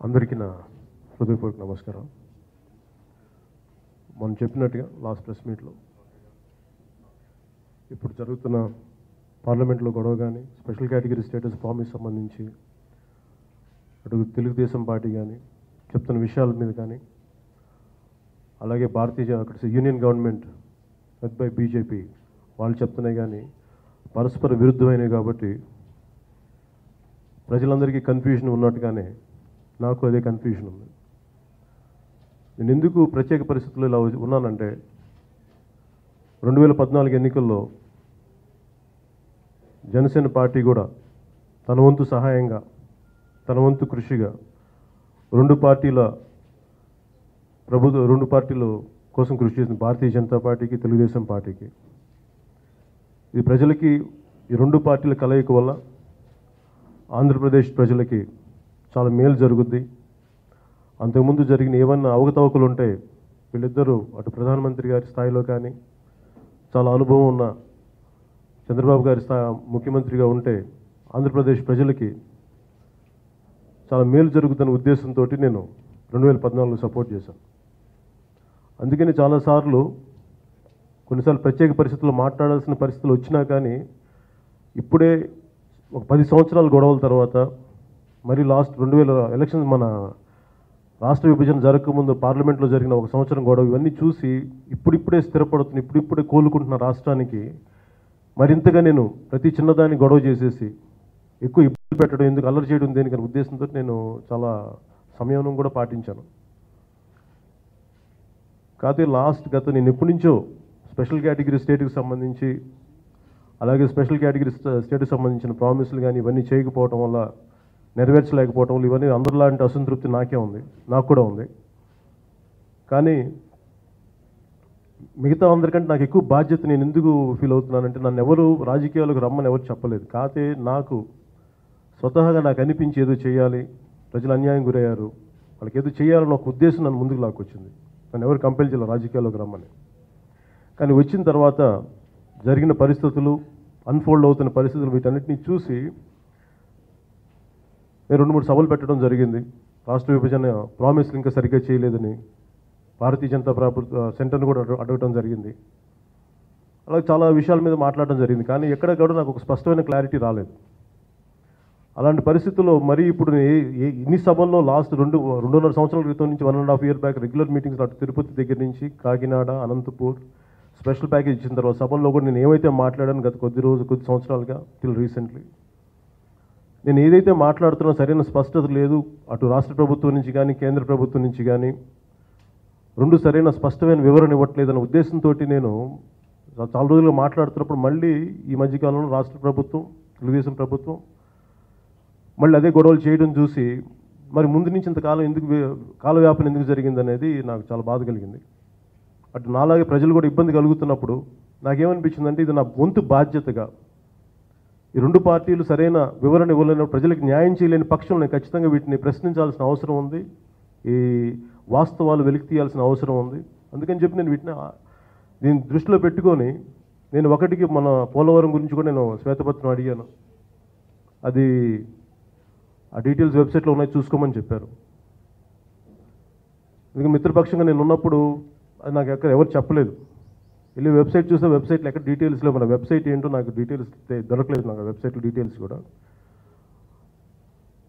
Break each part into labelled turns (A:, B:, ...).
A: అందరికీ నా హృదయపూర్వక నమస్కారం. మనం చెప్పినట్టుగా లాస్ట్ ప్రెస్ మీట్లో ఇప్పుడు జరుగుతున్న పార్లమెంట్లో గొడవ కానీ స్పెషల్ కేటగిరీ స్టేటస్ ఫామ్కి సంబంధించి అటు తెలుగుదేశం పార్టీ కానీ చెప్తున్న విషయాల మీద కానీ అలాగే భారతీయ అక్కడ union government led by BJP వాళ్ళు చెప్తున్నాయి కానీ పరస్పర విరుద్ధమైనవి కాబట్టి ప్రజలందరికీ కన్ఫ్యూజన్ ఉన్నట్టుగానే నాకు అదే కన్ఫ్యూజన్ ఉంది. నేను ఎందుకు ప్రత్యేక పరిస్థితుల్లో ఇలా ఉన్నానంటే రెండు వేల పద్నాలుగు ఎన్నికల్లో జనసేన పార్టీ కూడా తన వంతు సహాయంగా తన వంతు కృషిగా రెండు పార్టీల ప్రభుత్వ రెండు పార్టీలు కోసం కృషి చేసిన భారతీయ జనతా పార్టీకి తెలుగుదేశం పార్టీకి. ఇది ప్రజలకి ఈ రెండు పార్టీల కలయిక వల్ల ఆంధ్రప్రదేశ్ ప్రజలకి చాలా మేలు జరుగుద్ది. అంతకుముందు జరిగిన ఏమన్నా అవకతవకలు ఉంటే వీళ్ళిద్దరూ అటు ప్రధానమంత్రి గారి స్థాయిలో కానీ చాలా అనుభవం ఉన్న చంద్రబాబు గారి స్థా ముఖ్యమంత్రిగా ఉంటే ఆంధ్రప్రదేశ్ ప్రజలకి చాలా మేలు జరుగుతున్న ఉద్దేశంతో నేను రెండు వేల పద్నాలుగులో సపోర్ట్ చేశాను. అందుకని చాలాసార్లు కొన్నిసార్లు ప్రత్యేక పరిస్థితుల్లో మాట్లాడాల్సిన పరిస్థితులు వచ్చినా కానీ ఇప్పుడే ఒక పది సంవత్సరాల గొడవల తర్వాత మరి లాస్ట్ రెండు వేల ఎలక్షన్స్ మన రాష్ట్ర విభజన జరగకముందు పార్లమెంట్లో జరిగిన ఒక సంవత్సరం గొడవ ఇవన్నీ చూసి ఇప్పుడిప్పుడే స్థిరపడుతున్న ఇప్పుడిప్పుడే కోలుకుంటున్న రాష్ట్రానికి మరింతగా నేను ప్రతి చిన్నదాన్ని గొడవ చేసేసి ఎక్కువ ఇబ్బంది పెట్టడం ఎందుకు అల్లరి చేయడం దేనికని ఉద్దేశంతో నేను చాలా సంయమనం కూడా పాటించాను. కాకపోతే లాస్ట్ గత నేను ఎప్పటి నుంచో స్పెషల్ కేటగిరీ స్టేట్కి సంబంధించి అలాగే స్పెషల్ కేటగిరీ స్టేట్కి సంబంధించిన ప్రామిస్లు కానీ ఇవన్నీ చేయకపోవటం వల్ల నెరవేర్చలేకపోవటం వల్ల ఇవన్నీ అందరిలాంటి అసంతృప్తి నాకే ఉంది నాకు కూడా ఉంది. కానీ మిగతా అందరికంటే నాకు ఎక్కువ బాధ్యత నేను ఎందుకు ఫీల్ అవుతున్నానంటే నన్ను ఎవరు రాజకీయాలకు రమ్మని ఎవరు చెప్పలేదు. కాకపోతే నాకు స్వతహాగా నాకు అనిపించి ఏదో చేయాలి ప్రజలు అన్యాయం గురయ్యారు వాళ్ళకి ఏదో చేయాలని ఒక ఉద్దేశం నన్ను ముందుకు లాక్కొచ్చింది. నన్ను ఎవరు కంపెల్ చేయాలి రాజకీయాల్లోకి రమ్మని. కానీ వచ్చిన తర్వాత జరిగిన పరిస్థితులు అన్ఫోల్డ్ అవుతున్న పరిస్థితులు వీటన్నిటిని చూసి నేను రెండు మూడు సభలు పెట్టడం జరిగింది. రాష్ట్ర విభజన ప్రామిస్లు ఇంకా సరిగ్గా చేయలేదని భారతీయ జనతా ప్రభుత్వ సెంటర్ను కూడా అడగ- అడగటం జరిగింది. అలాగే చాలా విషయాల మీద మాట్లాడడం జరిగింది. కానీ ఎక్కడ కూడా నాకు ఒక స్పష్టమైన క్లారిటీ రాలేదు. అలాంటి పరిస్థితుల్లో మరీ ఇప్పుడు ఏ- ఏ- ఇన్ని సభల్లో లాస్ట్ రెండు రెండున్నర సంవత్సరాల క్రితం నుంచి one and half year back regular meetings అటు తిరుపతి దగ్గర నుంచి కాకినాడ అనంతపూర్ స్పెషల్ ప్యాకేజ్ ఇచ్చిన తర్వాత సభల్లో కూడా నేను ఏమైతే మాట్లాడాను గత కొద్ది రోజు కొద్ది సంవత్సరాలుగా టిల్ రీసెంట్లీ నేను ఏదైతే మాట్లాడుతున్నా సరైన స్పష్టత లేదు అటు రాష్ట్ర ప్రభుత్వం నుంచి కానీ కేంద్ర ప్రభుత్వం నుంచి కానీ రెండు సరైన స్పష్టమైన వివరణ ఇవ్వట్లేదన్న ఉద్దేశంతో నేను చాలా రోజులుగా మాట్లాడుతున్నప్పుడు మళ్ళీ ఈ మధ్యకాలంలో రాష్ట్ర ప్రభుత్వం తెలుగుదేశం ప్రభుత్వం మళ్ళీ అదే గొడవలు చేయడం చూసి మరి ముందు నుంచి ఇంతకాలం ఎందుకు కాల కాలవ్యాపన ఎందుకు జరిగింది అనేది నాకు చాలా బాధ కలిగింది. అటు నాలాగే ప్రజలు కూడా ఇబ్బంది కలుగుతున్నప్పుడు నాకేమనిపించిందంటే ఇది నా వంతు బాధ్యతగా. ఈ రెండు పార్టీలు సరైన వివరణ ఇవ్వలేని ప్రజలకు న్యాయం చేయలేని పక్షంలో నేను ఖచ్చితంగా వీటిని ప్రశ్నించాల్సిన అవసరం ఉంది. ఈ వాస్తవాలు వెలికి తీయాల్సిన అవసరం ఉంది. అందుకని చెప్పి నేను వీటిని దీని దీన్ని దృష్టిలో పెట్టుకొని నేను ఒకటికి మన పోలవరం గురించి కూడా నేను శ్వేతపత్రం అడిగాను. అది ఆ డీటెయిల్స్ వెబ్సైట్లో ఉన్నాయి చూసుకోమని చెప్పారు. ఇంకా మిత్రపక్షంగా నేను ఉన్నప్పుడు అది నాకు ఎక్కడ ఎవరు చెప్పలేదు. వెళ్ళి వెబ్సైట్ చూస్తే వెబ్సైట్లో ఎక్కడ డీటెయిల్స్ లేవు. మన వెబ్సైట్ ఏంటో నాకు డీటెయిల్స్ దొరకలేదు నాకు వెబ్సైట్లో డీటెయిల్స్ కూడా.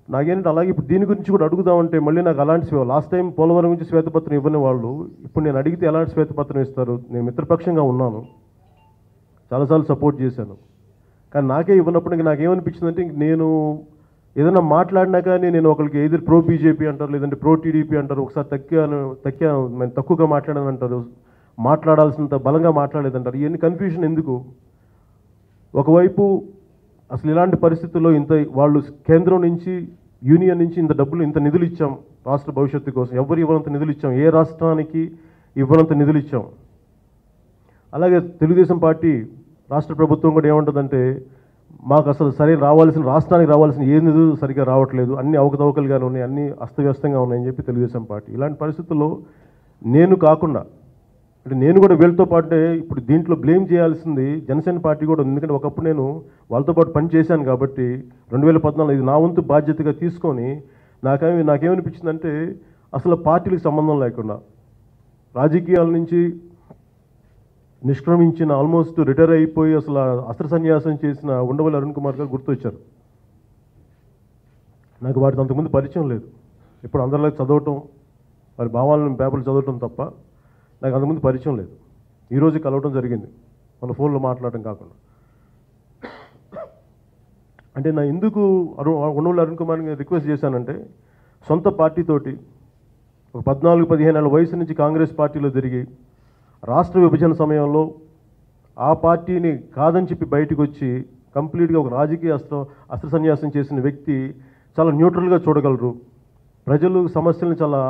A: నాకేంటంటే అలాగే ఇప్పుడు దీని గురించి కూడా అడుగుదామంటే మళ్ళీ నాకు అలాంటి లాస్ట్ టైం పోలవరం గురించి శ్వేతపత్రం ఇవ్వని వాళ్ళు ఇప్పుడు నేను అడిగితే ఎలాంటి శ్వేతపత్రం ఇస్తారు? నేను మిత్రపక్షంగా ఉన్నాను. చాలాసార్లు సపోర్ట్ చేశాను. కానీ నాకే ఇవ్వనప్పుడు ఇంక నాకేమనిపించిందంటే ఇంక నేను ఏదైనా మాట్లాడినా కానీ నేను ఒకరికి ఏది ప్రో బీజేపీ అంటారు లేదంటే ప్రో టీడీపీ అంటారు ఒకసారి తక్కువ తక్కువ మేము తక్కువగా మాట్లాడాను అంటారు. మాట్లాడాల్సినంత బలంగా మాట్లాడలేదంటారు. ఇవన్నీ కన్ఫ్యూజన్ ఎందుకు? ఒకవైపు అసలు ఇలాంటి పరిస్థితుల్లో ఇంత వాళ్ళు కేంద్రం నుంచి యూనియన్ నుంచి ఇంత డబ్బులు ఇంత నిధులు ఇచ్చాం రాష్ట్ర భవిష్యత్తు కోసం. ఎవరు ఇవ్వనంత నిధులు ఇచ్చాం? ఏ రాష్ట్రానికి ఇవ్వనంత నిధులు ఇచ్చాం? అలాగే తెలుగుదేశం పార్టీ రాష్ట్ర ప్రభుత్వం కూడా ఏమంటుందంటే మాకు అసలు సరే రావాల్సిన రాష్ట్రానికి రావాల్సిన ఏది సరిగ్గా రావట్లేదు. అన్ని అవకతవకలుగానే ఉన్నాయి అన్ని అస్తవ్యస్తంగా ఉన్నాయని చెప్పి తెలుగుదేశం పార్టీ. ఇలాంటి పరిస్థితుల్లో నేను కాకుండా అంటే నేను కూడా వీళ్ళతో పాటే ఇప్పుడు దీంట్లో బ్లేమ్ చేయాల్సింది జనసేన పార్టీ కూడా ఉంది. ఎందుకంటే ఒకప్పుడు నేను వాళ్ళతో పాటు పని చేశాను కాబట్టి రెండు వేల పద్నాలుగు ఇది నా వంతు బాధ్యతగా తీసుకొని నాకేమి నాకేమనిపించిందంటే అసలు పార్టీలకు సంబంధం లేకుండా రాజకీయాల నుంచి నిష్క్రమించిన ఆల్మోస్ట్ రిటైర్ అయిపోయి అసలు అస్త్ర సన్యాసం చేసిన ఉండవల్లి అరుణ్ కుమార్ గారు గుర్తొచ్చారు. నాకు వాటితో అంతకుముందు పరిచయం లేదు. ఇప్పుడు అందరిలో చదవటం వారి భావాలను పేపర్లు చదవటం తప్ప నాకు అంతకుముందు పరిచయం లేదు. ఈరోజు కలవటం జరిగింది. మన ఫోన్లో మాట్లాడటం కాకుండా. అంటే నా ఎందుకు అరు ఉండవల్లి అరుణ్ కుమార్ రిక్వెస్ట్ చేశానంటే సొంత పార్టీతోటి ఒక పద్నాలుగు పదిహేను ఏళ్ళ వయసు నుంచి కాంగ్రెస్ పార్టీలో తిరిగి రాష్ట్ర విభజన సమయంలో ఆ పార్టీని కాదని చెప్పి బయటకు వచ్చి కంప్లీట్గా ఒక రాజకీయ అస్త్ర అస్త్ర సన్యాసం చేసిన వ్యక్తి చాలా న్యూట్రల్గా చూడగలరు. ప్రజలు సమస్యలను చాలా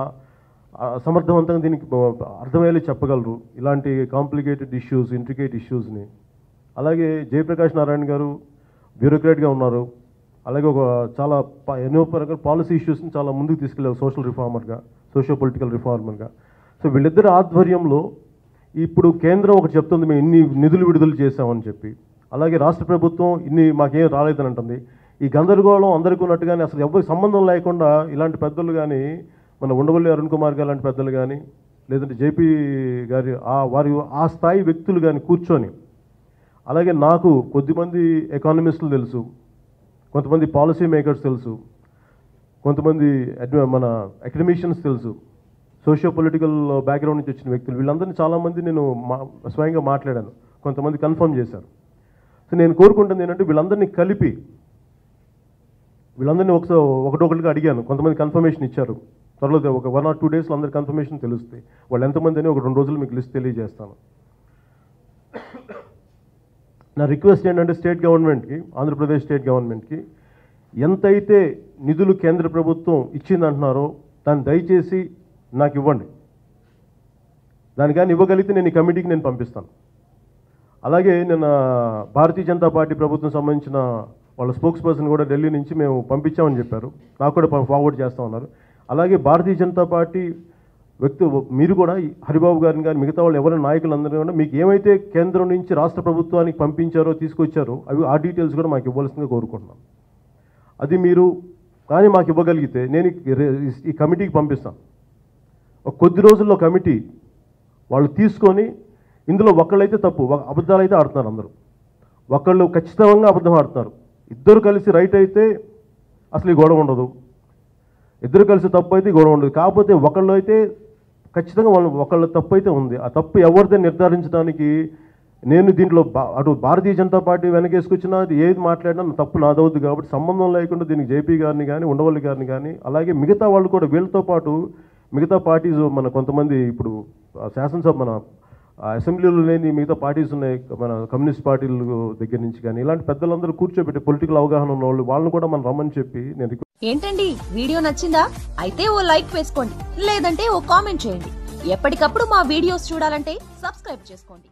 A: సమర్థవంతంగా దీనికి అర్థమయ్యేలా చెప్పగలరు. ఇలాంటి కాంప్లికేటెడ్ ఇష్యూస్ ఇంట్రికేట్ ఇష్యూస్ని. అలాగే జయప్రకాష్ నారాయణ గారు బ్యూరోక్రాట్గా ఉన్నారు. అలాగే ఒక చాలా ఎన్నో పరంగా పాలసీ ఇష్యూస్ని చాలా ముందుకు తీసుకెళ్ళారు సోషల్ రిఫార్మర్గా సోషియో పొలిటికల్ రిఫార్మర్గా. సో వీళ్ళిద్దరి ఆధ్వర్యంలో ఇప్పుడు కేంద్రం ఒకటి చెప్తుంది మేము ఇన్ని నిధులు విడుదల చేశామని చెప్పి. అలాగే రాష్ట్ర ప్రభుత్వం ఇన్ని మాకేం రాలేదని అంటుంది. ఈ గందరగోళం అందరికీ ఉన్నట్టుగానే అసలు ఎవరికి సంబంధం లేకుండా ఇలాంటి పెద్దలు కానీ మన ఉండవల్లి అరుణ్ కుమార్ గారు లాంటి పెద్దలు కానీ లేదంటే జేపీ గారి ఆ వారి ఆ స్థాయి వ్యక్తులు కానీ కూర్చొని అలాగే నాకు కొద్దిమంది ఎకానమిస్టులు తెలుసు కొంతమంది పాలసీ మేకర్స్ తెలుసు కొంతమంది మన అకాడమిషియన్స్ తెలుసు సోషియో పొలిటికల్ బ్యాక్గ్రౌండ్ నుంచి వచ్చిన వ్యక్తులు వీళ్ళందరినీ చాలామంది నేను మా స్వయంగా మాట్లాడాను. కొంతమంది కన్ఫర్మ్ చేశారు. సో నేను కోరుకుంటుంది ఏంటంటే వీళ్ళందరినీ కలిపి వీళ్ళందరినీ ఒకసారి ఒకటొకటిగా అడిగాను. కొంతమంది కన్ఫర్మేషన్ ఇచ్చారు. త్వరలో ఒక వన్ ఆర్ టూ డేస్లో అందరి కన్ఫర్మేషన్ తెలుస్తాయి. వాళ్ళు ఎంతమంది అని ఒక రెండు రోజులు మీకు లిస్ట్ తెలియజేస్తాను. నా రిక్వెస్ట్ ఏంటంటే స్టేట్ గవర్నమెంట్కి ఆంధ్రప్రదేశ్ స్టేట్ గవర్నమెంట్కి ఎంతైతే నిధులు కేంద్ర ప్రభుత్వం ఇచ్చిందంటున్నారో దాన్ని దయచేసి నాకు ఇవ్వండి. దానికని కానీ ఇవ్వగలిగితే నేను ఈ కమిటీకి నేను పంపిస్తాను. అలాగే నిన్న భారతీయ జనతా పార్టీ ప్రభుత్వం సంబంధించిన వాళ్ళ స్పోక్స్ పర్సన్ కూడా ఢిల్లీ నుంచి మేము పంపించామని చెప్పారు. నాకు కూడా ఫార్వర్డ్ చేస్తా ఉన్నారు. అలాగే భారతీయ జనతా పార్టీ వ్యక్తి మీరు కూడా హరిబాబు గారిని కానీ మిగతా వాళ్ళు ఎవరైనా నాయకులందరినీ కూడా మీకు ఏమైతే కేంద్రం నుంచి రాష్ట్ర ప్రభుత్వానికి పంపించారో తీసుకొచ్చారో అవి ఆ డీటెయిల్స్ కూడా మాకు ఇవ్వాల్సిందిగా కోరుకుంటున్నాం. అది మీరు కానీ మాకు ఇవ్వగలిగితే నేను ఈ- కమిటీకి పంపిస్తాను. కొద్ది రోజుల్లో కమిటీ వాళ్ళు తీసుకొని ఇందులో ఒకళ్ళైతే తప్పు ఒక అబద్ధాలు అయితే ఆడుతున్నారు అందరూ. ఒకళ్ళు ఖచ్చితంగా అబద్ధం ఆడుతున్నారు. ఇద్దరు కలిసి రైట్ అయితే అసలు ఈ గొడవ ఉండదు. ఇద్దరు కలిసి తప్పు అయితే గొడవ ఉండదు. కాకపోతే ఒకళ్ళు అయితే ఖచ్చితంగా వాళ్ళు ఒకళ్ళ తప్పు అయితే ఉంది. ఆ తప్పు ఎవరిదే నిర్ధారించడానికి నేను దీంట్లో అటు భారతీయ జనతా పార్టీ వెనకేసుకొచ్చినా ఏది మాట్లాడినా తప్పు నాదవుద్ది కాబట్టి సంబంధం లేకుండా దీనికి జేపీ గారిని కానీ ఉండవల్లి గారిని కానీ అలాగే మిగతా వాళ్ళు కూడా వీళ్ళతో పాటు మిగతా పార్టీస్ మన కొంతమంది ఇప్పుడు శాసనసభ మన అసెంబ్లీలో లేని మిగతా పార్టీస్ ఉన్నాయి మన కమ్యూనిస్ట్ పార్టీల దగ్గర నుంచి కానీ ఇలాంటి పెద్దలందరూ కూర్చోబెట్టి పొలిటికల్ అవగాహన ఉన్న వాళ్ళు వాళ్ళని కూడా మనం రమ్మని చెప్పి నేను
B: ఏంటండి? వీడియో నచ్చిందా? అయితే ఓ లైక్ వేసుకోండి లేదంటే ఓ కామెంట్ చేయండి. ఎప్పటికప్పుడు మా వీడియోస్ చూడాలంటే సబ్స్క్రైబ్ చేసుకోండి.